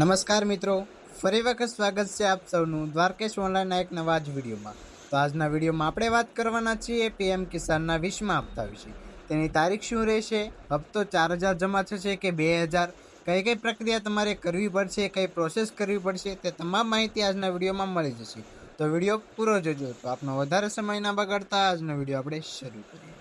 નમસ્કાર મિત્રો. ફરી વખત સ્વાગત છે આપ સૌનું દ્વારકેશ ઓનલાઈનના એક નવા જ વિડીયોમાં. તો આજના વિડીયોમાં આપણે વાત કરવાના છીએ પીએમ કિસાનના વીસમાં હપ્તા વિશે. તેની તારીખ શું રહેશે? હપ્તો ચાર હજાર જમા થશે કે બે હજાર? કઈ કઈ પ્રક્રિયા તમારે કરવી પડશે? કઈ પ્રોસેસ કરવી પડશે? તે તમામ માહિતી આજના વિડીયોમાં મળી જશે. તો વીડિયો પૂરો જોજો. તો આપનો વધારે સમય ના બગાડતા આજનો વીડિયો આપણે શરૂ કરીએ.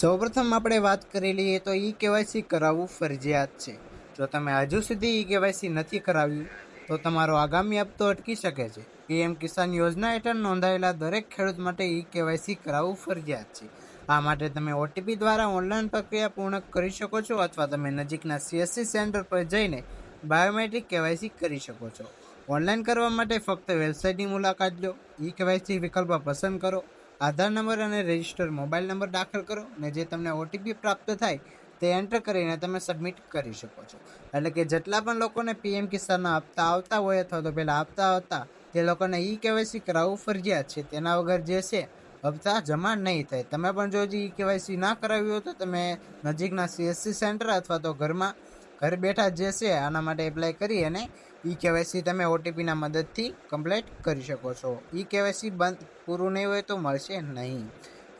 સૌપ્રથમ આપણે વાત કરી લઈએ તો ઈ કેવાયસી કરાવવું ફરજિયાત છે. જો તમે હજુ સુધી ઈ કેવાયસી નથી કરાવ્યું તો તમારો આગામી હપ્તો અટકી શકે છે. પીએમ કિસાન યોજના હેઠળ નોંધાયેલા દરેક ખેડૂત માટે ઈ કેવાયસી કરાવવું ફરજિયાત છે. આ માટે તમે ઓટીપી દ્વારા ઓનલાઈન પ્રક્રિયા પૂર્ણ કરી શકો છો અથવા તમે નજીકના સીએસસી સેન્ટર પર જઈને બાયોમેટ્રિક કેવાયસી કરી શકો છો. ઓનલાઈન કરવા માટે ફક્ત વેબસાઇટની મુલાકાત લો, ઈ કેવાયસી વિકલ્પ પસંદ કરો, આધાર નંબર અને રજિસ્ટર મોબાઈલ નંબર દાખલ કરો અને જે તમને ઓટીપી પ્રાપ્ત થાય તે એન્ટર કરીને તમે સબમિટ કરી શકો છો. એટલે કે જેટલા પણ લોકોને પીએમ કિસાનના હપ્તા આવતા હોય અથવા તો પહેલાં આપતા હતા તે લોકોને ઈ કેવાયસી કરાવવું ફરજિયાત છે. તેના વગર જે છે, હપ્તા જમા નહીં થાય. તમે પણ જો ઈ કેવાયસી ના કરાવ્યું હોય તો તમે નજીકના સીએસસી સેન્ટર અથવા તો ઘરમાં, ઘર બેઠા જે છે, આના માટે એપ્લાય કરી અને ઈ કેવાયસી તમે ઓટીપીના મદદથી કમ્પ્લીટ કરી શકો છો. ઈ કેવાયસી બંધ પૂરું નહીં હોય તો મળશે નહીં.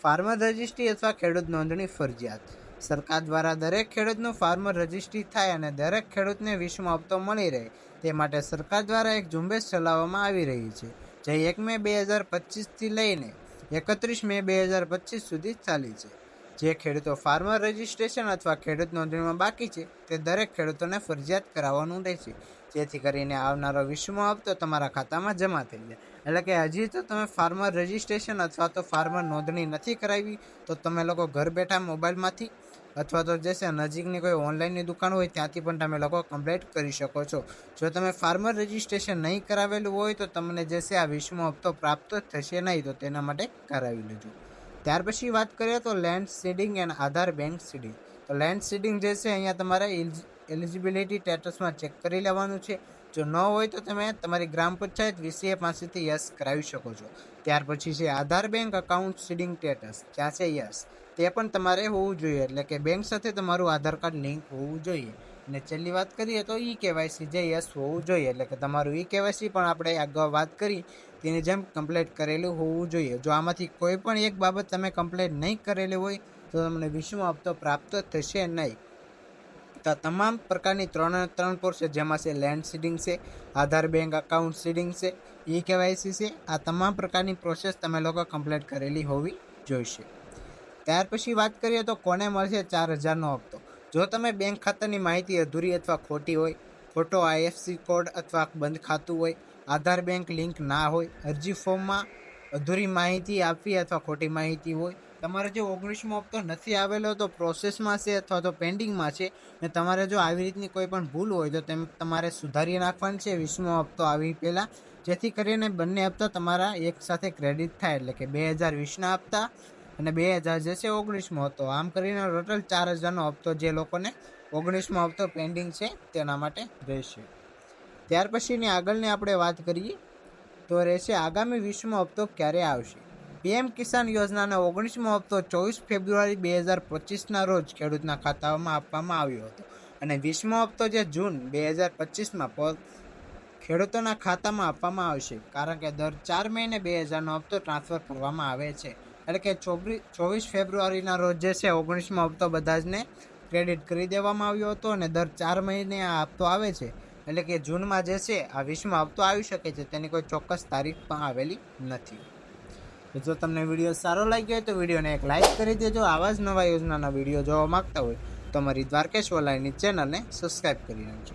ફાર્મર રજિસ્ટ્રી અથવા ખેડૂત નોંધણી ફરજિયાત. સરકાર દ્વારા દરેક ખેડૂતનું ફાર્મર રજિસ્ટ્રી થાય અને દરેક ખેડૂતને વીસમો હપ્તો મળી રહે. તે માટે સરકાર દ્વારા એક ઝુંબેશ ચલાવવામાં આવી રહી છે. જે એક મે બે હજાર પચીસથી લઈને એકત્રીસ મે બે હજાર પચીસ સુધી ચાલી છે. જે ખેડૂતો ફાર્મર રજિસ્ટ્રેશન અથવા ખેડૂત નોંધણીમાં બાકી છે, તે દરેક ખેડૂતોને ફરજિયાત કરાવવાનું રહેશે. જેથી કરીને આવનારો વિશ્વમાં હપ્તો તમારા ખાતામાં જમા થઈ જાય. એટલે કે હજી તો તમે ફાર્મર રજિસ્ટ્રેશન અથવા તો ફાર્મર નોંધણી નથી કરાવી, તો તમે લોકો ઘર બેઠા મોબાઈલમાંથી અથવા તો જે છે, નજીકની કોઈ ઓનલાઈનની દુકાન હોય, ત્યાંથી પણ તમે લોકો કમ્પ્લેટ કરી શકો છો. જો તમે ફાર્મર રજિસ્ટ્રેશન નહીં કરાવેલું હોય, તો તમને જે છે, આ વીસમો હપ્તો પ્રાપ્ત થશે નહીં, તો તેના માટે કરાવી લેજો. ત્યાર પછી વાત કરીએ તો land seeding and Aadhaar bank seeding. તો લેન્ડ સીડિંગ જે છે, અહીંયા તમારે એલિજિબિલિટી સ્ટેટસમાં ચેક કરી લેવાનું છે. જો ન હોય તો તમે તમારી ગ્રામ પંચાયત વીસીએ પાસેથી યસ કરાવી શકો છો. ત્યાર પછી છે Aadhaar bank account seeding status ક્યાં છે યસ. તે પણ તમારે હોવું જોઈએ, એટલે કે બેંક સાથે તમારું આધાર કાર્ડ લિંક હોવું જોઈએ. અને છેલ્લી વાત કરીએ તો ઈ કેવાયસી જે યસ હોવું જોઈએ, એટલે કે તમારું ઈ કેવાયસી પણ આપણે અગાઉ વાત કરી, તેની જેમ કમ્પ્લેટ કરેલું હોવું જોઈએ. જો આમાંથી કોઈ પણ એક બાબત તમે કમ્પ્લેટ નહીં કરેલી હોય, તો તમને વિશ્વ હપ્તો પ્રાપ્ત થશે નહીં. તો, તમામ પ્રકારની ત્રણ ત્રણ પ્રોસેસ જેમાં છે લેન્ડ સીડિંગ છે, આધાર બેંક અકાઉન્ટ સીડિંગ છે ઈ કેવાયસી છે, આ તમામ પ્રકારની પ્રોસેસ તમે લોકો કમ્પ્લીટ કરેલી હોવી જોઈશે. ત્યાર પછી વાત કરીએ તો કોને મળશે ચાર હજારનો હપ્તો? જો તમે બેંક ખાતાની માહિતી અધૂરી અથવા ખોટી હોય, ખોટો આઈએફસી કોડ અથવા બંધ ખાતું હોય, આધાર બેંક લિંક ના હોય, અરજી ફોર્મમાં અધૂરી માહિતી આપવી અથવા ખોટી માહિતી હોય તમારે જે ઓગણીસમો હપ્તો નથી આવેલો તો પ્રોસેસમાં છે અથવા તો પેન્ડિંગમાં છે ને તમારે જો આવી રીતની કોઈ પણ ભૂલ હોય તો તેમ તમારે સુધારી નાખવાની છે. વીસમો હપ્તો આવી પહેલાં. જેથી કરીને બંને હપ્તા તમારા એક સાથે ક્રેડિટ થાય એટલે કે બે હજાર વીસના હપ્તા અને બે હજાર જે છે ઓગણીસમો હતો આમ કરીને ટોટલ ચાર હજારનો હપ્તો જે લોકોને ઓગણીસમો હપ્તો પેન્ડિંગ છે તેના માટે રહેશે. ત્યાર પછીની આગળની આપણે વાત કરીએ તો રહેશે આગામી વીસમો હપ્તો ક્યારે આવશે? પીએમ કિસાન યોજનાનો ઓગણીસમો હપ્તો ચોવીસ ફેબ્રુઆરી બે હજાર પચીસના રોજ ખેડૂતના ખાતામાં આપવામાં આવ્યો હતો. અને વીસમો હપ્તો જે જૂન બે હજાર પચીસમાં ખેડૂતોના ખાતામાં આપવામાં આવશે, કારણ કે દર ચાર મહિને બે હજારનો હપ્તો ટ્રાન્સફર કરવામાં આવે છે. એટલે કે ચોવીસ ફેબ્રુઆરીના રોજ જે છે, ઓગણીસમો હપ્તો બધા જને ક્રેડિટ કરી દેવામાં આવ્યો હતો અને દર ચાર મહિને આ હપ્તો આવે છે. એટલે કે જૂનમાં જે છે, આ વીસમો હપ્તો આવી શકે છે, તેની કોઈ ચોક્કસ તારીખ પણ આવેલી નથી. તો જો તમને વીડિયો સારો લાગ્યો હોય તો વિડીયોને એક લાઇક કરી દેજો. આવા જ નવા યોજનાના વીડિયો જોવા માંગતા હોય તો અમારી દ્વારકેશ ઓલાઈની ચેનલને સબસ્ક્રાઈબ કરી નાખજો.